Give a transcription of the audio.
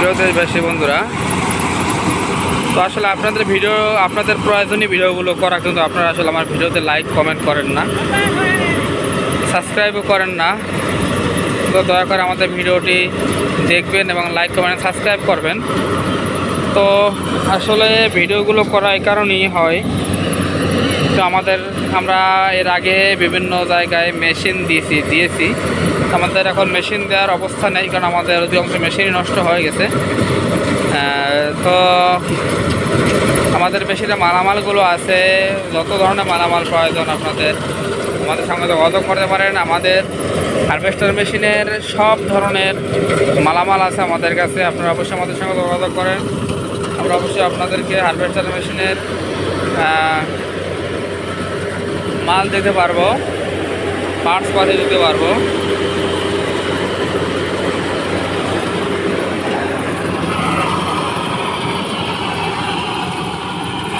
প্রিয় দেশবাসী বন্ধুরা, তো আসলে আপনাদের ভিডিও, আপনাদের প্রয়োজনীয় ভিডিওগুলো করা কিন্তু আপনারা আসলে আমার ভিডিওতে লাইক কমেন্ট করেন না সাবস্ক্রাইবও করেন না। তো দয়া করে আমাদের ভিডিওটি দেখবেন এবং লাইক কমেন্ট সাবস্ক্রাইব করবেন। তো আসলে ভিডিওগুলো করা এই কারণেই হয় তো আমাদের, আমরা এর আগে বিভিন্ন জায়গায় মেশিন দিয়েছি দিয়েছি। আমাদের এখন মেশিন দেওয়ার অবস্থা নেই, কারণ আমাদের অধিকাংশ মেশিনই নষ্ট হয়ে গেছে। তো আমাদের মেশিনে মালামালগুলো আছে, যত ধরনের মালামাল প্রয়োজন আপনাদের। আমাদের সঙ্গে যোগাযোগ করতে পারেন, আমাদের হারভেস্টার মেশিনের সব ধরনের মালামাল আছে আমাদের কাছে। আপনারা অবশ্যই আমাদের সঙ্গে যোগাযোগ করেন। আমরা অবশ্যই আপনাদেরকে হারভেস্টার মেশিনের মাল দিতে পারব পার্টস পাতে দিতে পারব।